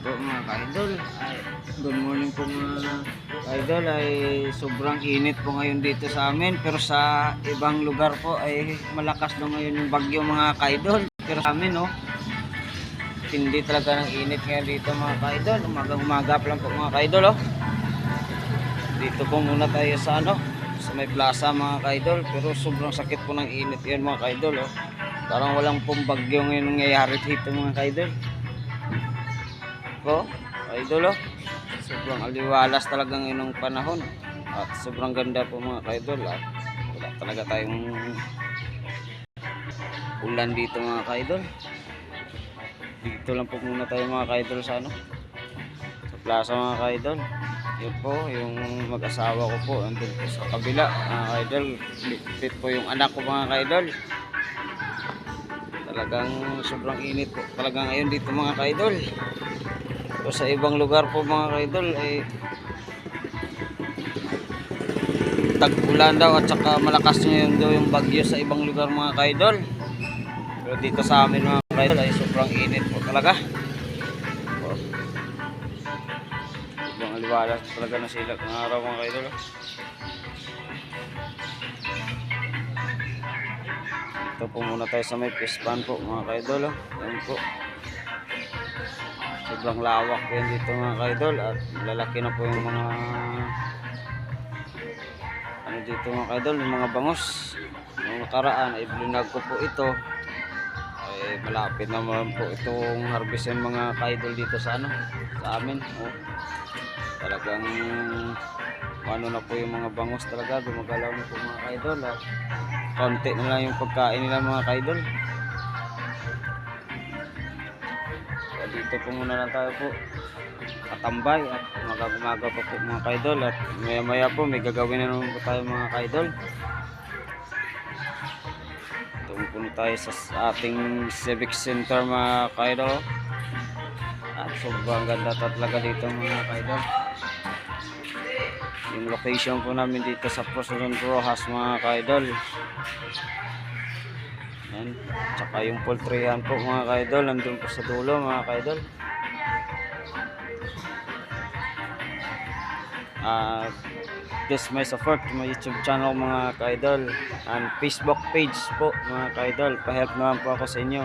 po mga ka-idol. Good morning po mga ka-idol. Ay sobrang init po ngayon dito sa amin. Pero sa ibang lugar po ay malakas daw ngayon yung bagyo mga ka-idol. Pero sa amin no, hindi talaga ng init ngayon dito mga ka-idol. Umaga umaga lang po mga ka-idol oh. Dito po muna tayo sa ano, sa may plaza mga ka-idol. Pero sobrang sakit po ng init yan mga ka-idol oh. Parang walang pong bagyo ngayon nangyayari dito mga ka-idol ko, idol oh. Sobrang aliwalas talaga ngayon ng panahon. At sobrang ganda po mga kaidol at wala talaga tayong ulan dito mga kaidol. Dito lang po muna tayo mga kaidol sa ano. Sa plaza mga kaidol. Yun po, yung mag-asawa ko po, andun po sa kabila, mga kaidol. Fit po yung anak ko mga kaidol. Talagang sobrang init po talaga ngayon dito mga kaidol. O sa ibang lugar po mga kaidol ay tag-ulan daw at saka malakas ngayon daw yung bagyo sa ibang lugar mga kaidol. Pero dito sa amin mga kaidol ay sobrang init po talaga. Sobrang aliwalas talaga na sila ng araw mga kaidol. Ito po muna tayo sa may pispan po mga kaidol. oh. Yan po. Sobrang lawak yan dito mga kaidol at lalaki na po yung mga ano dito mga kaidol, yung mga bangus. Yung nakaraan ay blinag ko po ito. Ay malapit naman po itong harvestin mga kaidol dito sa ano, sa amin. Oh. Talagang ano na po yung mga bangus talaga, gumagalaw na po mga kaidol konti na lang yung pagkain nila mga kaidol. Dito po muna lang tayo po. Katambay at umaga-umaga pa po mga kaidol. At maya maya po may gagawin na naman po tayo mga kaidol. Na tayo sa ating civic center mga kaidol. At sobrang ganda talaga dito mga kaidol. Yung location po namin dito sa President Rojas mga kaidol yan. Tsaka yung poultryhan po mga kaidol, nandun po sa dulo mga kaidol. At please may support to my YouTube channel mga kaidol and Facebook page po mga kaidol. Pa-help naman po ako sa inyo.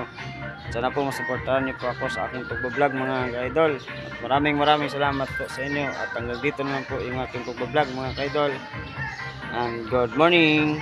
Sana po masuportahan niyo po ako sa aking pagbablog mga kaidol. At maraming maraming salamat po sa inyo. At hanggang dito naman po yung aking pagbablog mga kaidol. And good morning!